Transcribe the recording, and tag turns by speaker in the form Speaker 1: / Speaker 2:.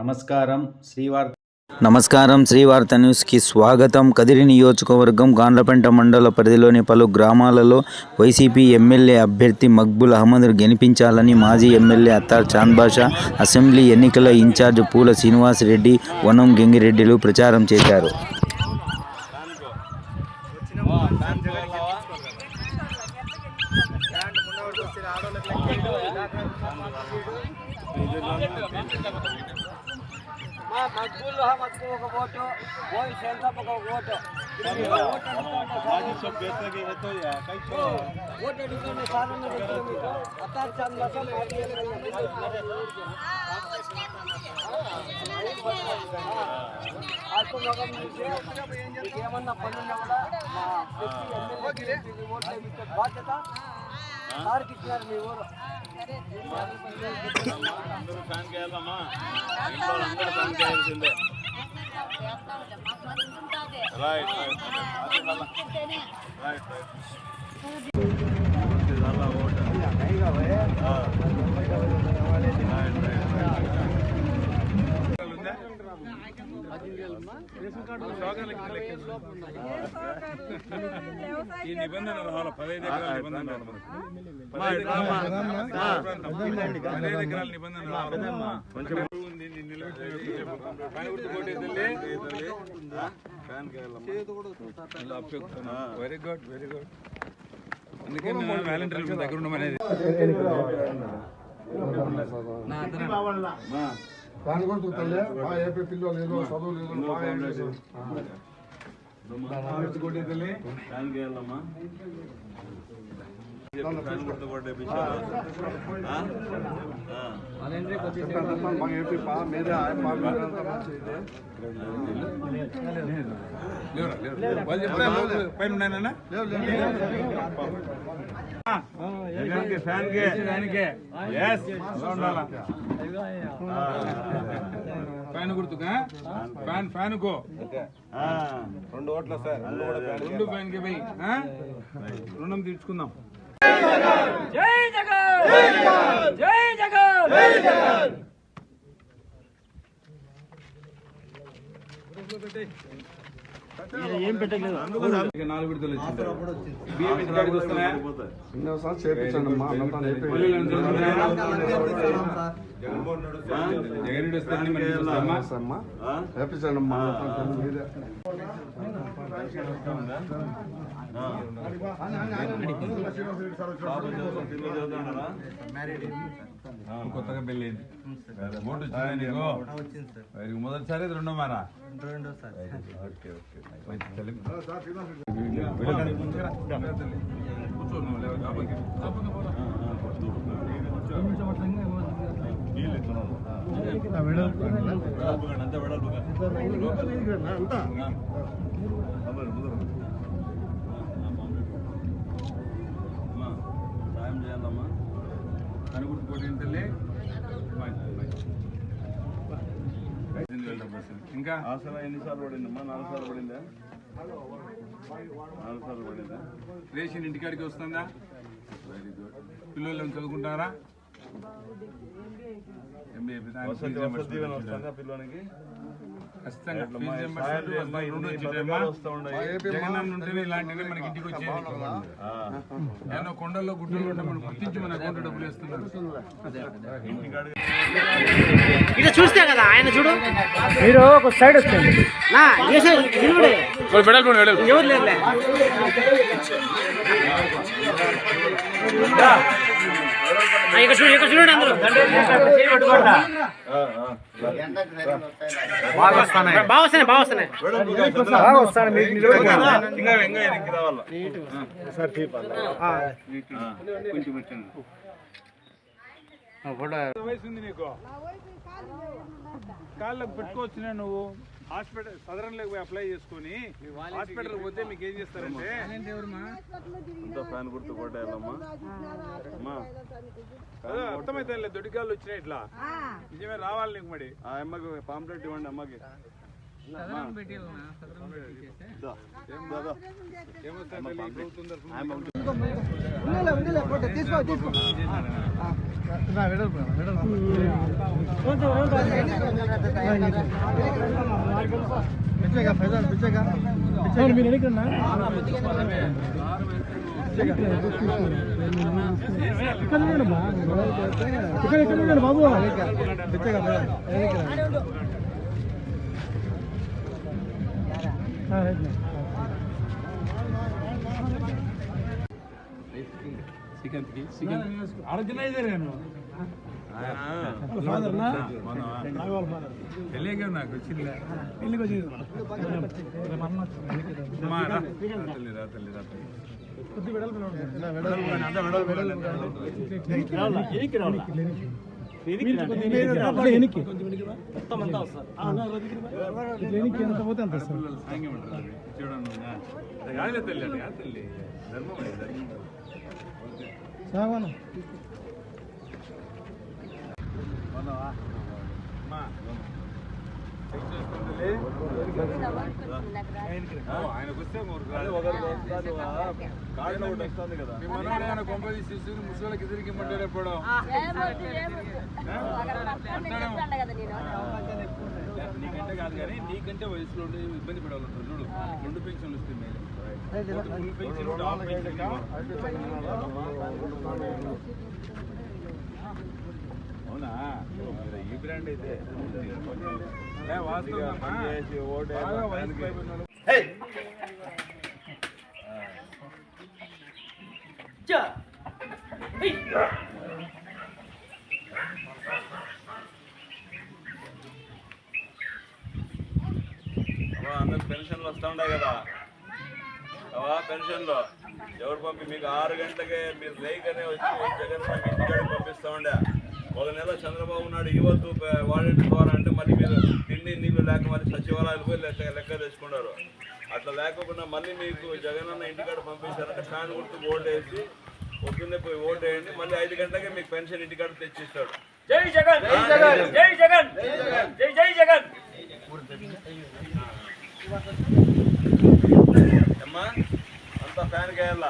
Speaker 1: నమస్కారం శ్రీవార్
Speaker 2: నమస్కారం శ్రీవార్త న్యూస్కి స్వాగతం. కదిరి నియోజకవర్గం గాండ్లపెంట మండల పరిధిలోని పలు గ్రామాలలో వైసీపీ ఎమ్మెల్యే అభ్యర్థి మక్బుల్ అహ్మద్ గెలిపించాలని మాజీ ఎమ్మెల్యే అత్తార్ చాంద్ బాషా అసెంబ్లీ ఎన్నికల ఇన్ఛార్జ్ పూల శ్రీనివాస్ రెడ్డి వనం గంగిరెడ్డిలు ప్రచారం చేశారు.
Speaker 3: మా మగ్గులు మగ్గు ఒక ఓటు ఓయి సెంటర్ ఒక ఓటు. ఓటు అడుగుతుంది సార్ మీకు అత్తారు ఏమన్నా పనున్నా కూడా మా ఓట్లు బాధ్యత. సార్కి
Speaker 4: అందరూ ఫ్యాన్ చేయాలమ్మా ఇంట్లో అందరూ ఫ్యాన్ చేయాల్సిందే right right right right right, right, ఈ నిబంధనలు రావాలి పదహైదు ఎకరాల నిబంధన రావాలి మనకు. పదహైదు పదహైదు ఎకరాల నిబంధన రావాలి. కొంచెం ఉంది, నేను నిలబెట్టి చెప్పు. పైన గుర్తు కొట్టేది తల్లి. ఆ? ఫ్యాన్ కావాలమ్మా. ఇలా అప్పచెప్తున్నా. వెరీ గుడ్ వెరీ గుడ్ అందుకే నేను వాలంటీర్ల దగ్గర ఉండమనేది
Speaker 5: దాని కూడా చూస్తాలే బాగా ఏపీ పిల్లలు ఏదో చదువు లేదు.
Speaker 4: కొట్టే తల్లి ఫ్యాన్ గుర్తుగా ఫ్యాన్ ఫ్యాన్ కో రెండు ఓట్ల సార్ రెండు ఫ్యాన్కి పోయి? రుణం తీర్చుకుందాం.
Speaker 3: జై జగన్. జై జగన్
Speaker 4: ఇక నాలుగు? ఆ? జగన్ రెడ్డి వస్తే అన్ని మనకి వస్తాయమ్మా?
Speaker 5: అమ్మా చేపించండి అమ్మా మొత్తం మీరే
Speaker 4: కొత్తగా పెళ్ళైంది ఓటు వచ్చిందా నీకు మరి మొదటిసారి ఇది రెండో మారా ఓకే ఓకే మంచి తల్లి. కూర్చో నువ్వు లేవు, లోపలికి. లోపలికి పోరా. అంతా కనుగుర్తు పోటీ తల్లి మంచి, మంచి. పద్దెనిమిది వేల డెబ్బై వస్తుంది. ఇంకా?
Speaker 6: అసలు ఎన్నిసార్లు పడిందమ్మా? నాలుగు సార్లు పడిందా? నాలుగు సార్లు పడిందా?
Speaker 4: రేషన్ ఇంటికాడికి వస్తుందా? వెరీ గుడ్ పిల్లలు చదువుకుంటారా ఎంబీఏ
Speaker 6: పిల్లలకి?
Speaker 4: ఖచ్చితంగా. ఇలాంటివి మనకి ఇంటికి వచ్చేది ఏమన్నా కొండల్లో గుడ్డలు ఉంటే మనం గుర్తించి మన అకౌంట్ డబ్బులు వేస్తున్నారు.
Speaker 3: ఇట్లా చూస్తే కదా ఆయన చూడు. మీరు ఒక సైడ్ నిలబడే. ఎవరు లేరులే. చూడు చూడండి అందరూ. బాగా వస్తున్నాయి. బాగా వస్తున్నాయి బాగా
Speaker 4: వయసు ఉంది నీకు. కాళ్ళకు పెట్టుకోవచ్చునే నువ్వు. హాస్పిటల్ సదరన్లోకి పోయి అప్లై చేసుకొని హాస్పిటల్ పోతే మీకు ఏం చేస్తారంటే
Speaker 6: ఫ్యాన్ గుర్తు కొట్టేయాలమ్మా. అమ్మా.
Speaker 4: అదే అర్థమైతే దొడికాళ్ళు వచ్చినాయి ఇట్లా. నిజమే రావాలి నీకు మరి.
Speaker 6: ఆ అమ్మకి పాంప్లెట్ ఇవ్వండి అమ్మకి.
Speaker 4: ఏమొస్తుంది? ప్రభుత్వం తరఫున
Speaker 3: బాబు.
Speaker 4: ఆర్గనైజర్ తెలియక నాకు వచ్చిందిలే అమ్మా, రా. రా తల్లి, రా తల్లి, రా తల్లి. అంతా వెడల్పు వెడల్పు. పిల్లలు ఆయనకు వస్తే ఒకరికి
Speaker 6: ఒకటి వస్తుంది కదా
Speaker 4: మీ మనోడు కొంపది శిశువుని ముసలికి నీకంటే కాదు కానీ నీకంటే వయసులో ఉండి ఇబ్బంది పడాలంటారు చూడు రెండు పెన్షన్లు వస్తాయి మేలు ఫుల్ పెన్షన్ అవునా? ఈ బ్రాండ్ అయితే
Speaker 6: అందరికి పెన్షన్లు వస్తూ ఉంటాయి కదా. అవా పెన్షన్లు. ఎవరు పంపి మీకు ఆరు గంటలకే మీరు లేకనే వచ్చి జగన్ ఇంటికాడికి పంపిస్తూ ఉండే. ఒక నెల చంద్రబాబు నాయుడు ఇవ్వద్దు వాడేటి ద్వారా అంటే మళ్ళీ మీరు తిండి నీళ్ళు లేక మళ్ళీ సచివాలయాలు పోయి లెక్క లెక్క తెచ్చుకున్నారు. అట్లా లేకుండా మళ్ళీ మీకు జగన్ అన్న ఇంటికాడ పంపించారంటే ఫ్యాన్ గుర్తు ఓటు వేసి పొద్దున్నే పోయి ఓటు వేయండి మళ్ళీ ఐదు గంటలకే మీకు పెన్షన్ ఇంటికాడ తెచ్చిస్తాడు.
Speaker 3: జై జగన్ జై జగన్ జై జగన్ జై జై జగన్.
Speaker 6: అమ్మా అంతా ఫ్యాన్ కేయాల